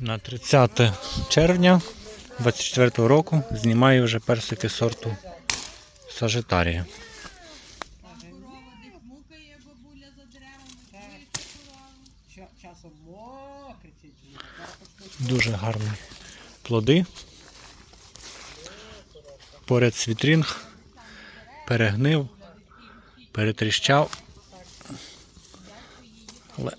На 30 червня 24 року знімаю вже персики сорту Сажитарія. Дуже гарні плоди. Поряд світрінг перегнив, перетріщав. Але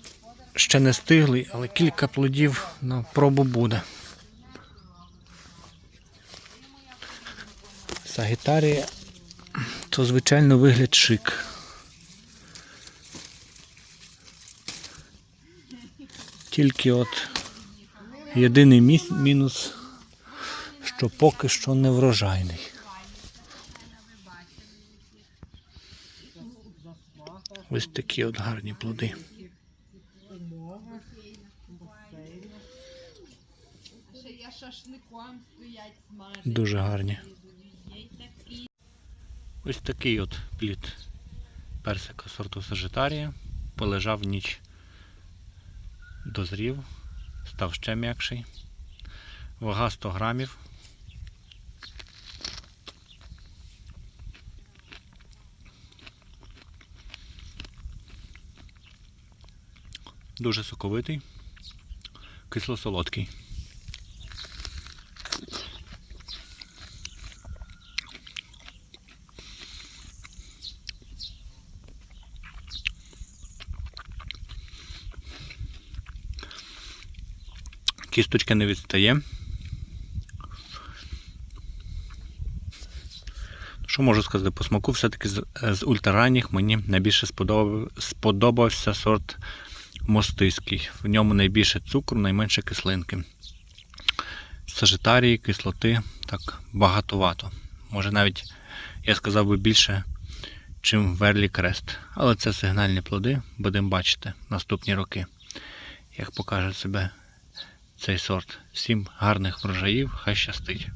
ще не стиглий, але кілька плодів на пробу буде. Сагітарія то звичайно вигляд шик. Тільки от єдиний мінус, що поки що не врожайний. Ось такі от гарні плоди. умови. басейну. Ще я шашликом стоять смажать. Дуже гарні. Ось такий от плід персика сорту Сажитарія. Полежав ніч, дозрів, став ще м'якший. Вага 100 грамів. Дуже соковитий, кисло-солодкий. Кісточка не відстає. Що можу сказати по смаку? Все-таки з, з ультраранніх мені найбільше сподобав, сподобався сорт мостиський. В ньому найбільше цукру, найменше кислинки. Сажитарії, кислоти так багатовато. Може навіть я сказав би більше, чим Верлі Крест. Але це сигнальні плоди, будемо бачити наступні роки, як покаже себе цей сорт. Всім гарних врожаїв, хай щастить.